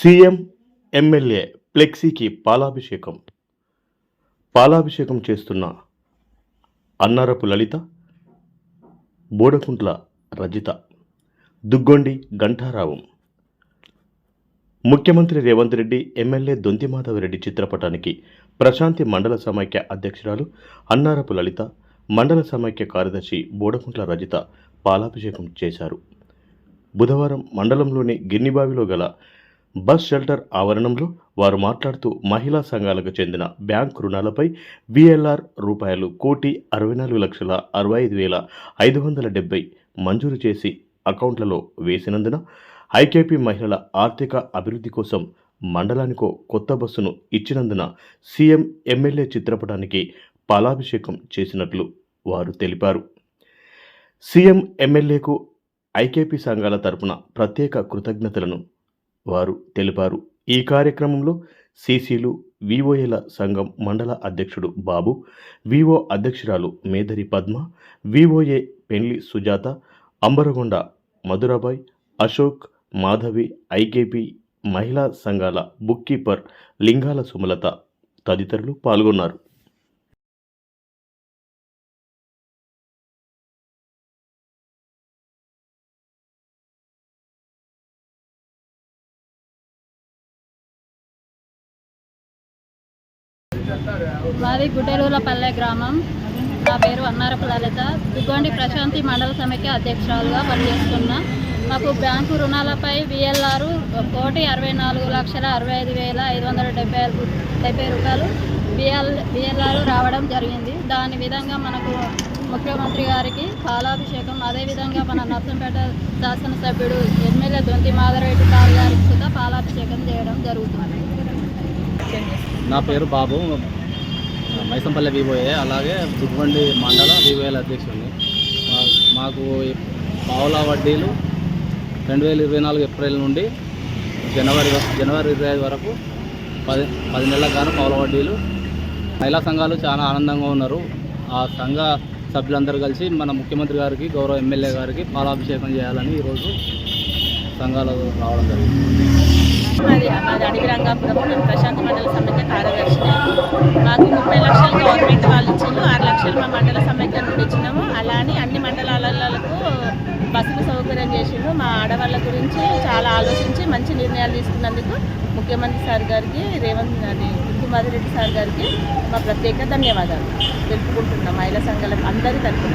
CM MLA ఫ్లెక్సీకి పాలాభిషేకం. పాలాభిషేకం చేస్తున్న అన్నారపు లలిత బోడకుంట్ల రజిత దుగ్గొండి ఘంటారావం. ముఖ్యమంత్రి రేవంత్ రెడ్డి ఎమ్మెల్యే దొంతి మాధవరెడ్డి చిత్రపటానికి ప్రశాంతి మండల సమైక్య అధ్యక్షురాలు అన్నారపు లలిత మండల సమైక్య కార్యదర్శి బోడకుంట్ల రజిత పాలాభిషేకం చేశారు. బుధవారం మండలంలోని గిన్నిబావిలో గల బస్ షెల్టర్ ఆవరణంలో వారు మాట్లాడుతూ మహిళా సంఘాలకు చెందిన బ్యాంక్ రుణాలపై విఎల్ఆర్ రూపాయలు కోటి అరవై నాలుగు లక్షల అరవై ఐదు వేల ఐదు వందల డెబ్బై మంజూరు చేసి అకౌంట్లలో వేసినందున ఐకేపీ మహిళల ఆర్థిక అభివృద్ధి కోసం మండలానికో కొత్త బస్సును ఇచ్చినందున సీఎం ఎమ్మెల్యే చిత్రపటానికి పాలాభిషేకం చేసినట్లు వారు తెలిపారు. సీఎం ఎమ్మెల్యేకు ఐకేపీ సంఘాల తరపున ప్రత్యేక కృతజ్ఞతలను వారు తెలిపారు. ఈ కార్యక్రమంలో సీసీలు వివోఏల సంఘం మండల అధ్యక్షుడు బాబు వివో అధ్యక్షురాలు మేధరి పద్మ వివోఏ పెండ్లి సుజాత అంబరగొండ మధురాబాయ్ అశోక్ మాధవి ఐకేపీ మహిళా సంఘాల బుక్ కీపర్ లింగాల సుమలత తదితరులు పాల్గొన్నారు. మాది గుడ్డెలూలపల్లె గ్రామం. నా పేరు అన్నారపు లలిత. దుగ్గొండి ప్రశాంతి మండల సమిఖ్య అధ్యక్షురాలుగా పనిచేస్తున్నా మాకు బ్యాంకు రుణాలపై విఎల్ఆర్ కోటి అరవై నాలుగు లక్షల అరవై ఐదు వేల ఐదు వందల డెబ్బై ఐదు డెబ్బై రూపాయలు విఎల్ విఎల్ఆర్ రావడం జరిగింది. దాని విధంగా మనకు ముఖ్యమంత్రి గారికి పాలాభిషేకం అదేవిధంగా మన నర్సంపేట శాసనసభ్యుడు ఎమ్మెల్యే దొంతి మాధవరెడ్డి సార్ గారికి కూడా పాలాభిషేకం చేయడం జరుగుతుంది. నా పేరు బాబు. మైసంపల్లె వివోఏ. అలాగే దుగ్బండి మండల వివోఏల అధ్యక్షుడిని. మాకు ఈ వడ్డీలు రెండు వేల ఇరవై నాలుగు ఏప్రిల్ నుండి జనవరి వ- జనవరి ఇరవై ఐదు వరకు పది పది నెలల గాను పావుల వడ్డీలు మహిళా సంఘాలు చాలా ఆనందంగా ఉన్నారు. ఆ సంఘ సభ్యులందరూ కలిసి మన ముఖ్యమంత్రి గారికి గౌరవ ఎమ్మెల్యే గారికి పాలాభిషేకం చేయాలని ఈరోజు సంఘాలు రావడం జరిగింది. మాది మాది అడవి రంగాపురం నేను ప్రశాంత్ మండల సమైక్య కార్యదర్శిని. మాకు ముప్పై లక్షలు గవర్నమెంట్ వాళ్ళు ఇచ్చిండ్రు ఆరు లక్షలు మా మండల సమైక్య నుండి ఇచ్చినాము. అలానే అన్ని మండలాలకు బస్సులు సౌకర్యం చేసిండ్రు. మా ఆడవాళ్ళ గురించి చాలా ఆలోచించి మంచి నిర్ణయాలు తీసుకున్నందుకు ముఖ్యమంత్రి సార్ గారికి రేవంత్ అది రెడ్డి సార్ గారికి మా ప్రత్యేక ధన్యవాదాలు. తెలుపుకుంటున్నాం. మహిళా సంఘాలకు అందరి తరఫున.